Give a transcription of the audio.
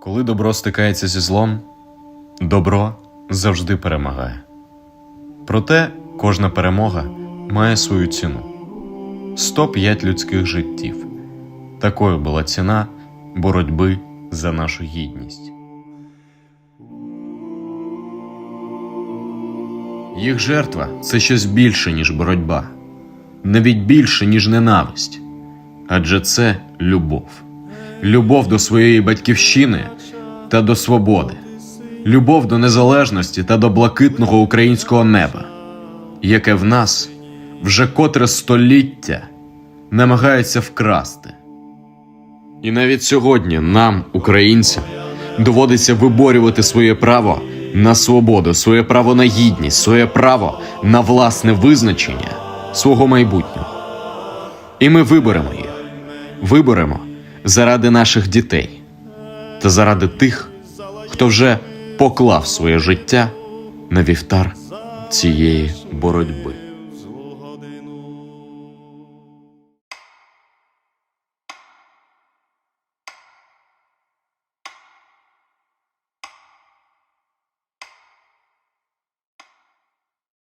Коли добро стикається зі злом, добро завжди перемагає. Проте кожна перемога має свою ціну 105 людських життів. Такою була ціна боротьби за нашу гідність. Їх жертва це щось більше, ніж боротьба, навіть більше, ніж ненависть. Адже це любов. Любов до своєї батьківщини та до свободи, любов до незалежності та до блакитного українського неба, яке в нас вже котре століття намагається вкрасти. І навіть сьогодні нам, українцям, доводиться виборювати своє право на свободу, своє право на гідність, своє право на власне визначення свого майбутнього. І ми виберемо їх. Виберемо заради наших дітей та заради тих, хто вже поклав своє життя на вівтар цієї боротьби.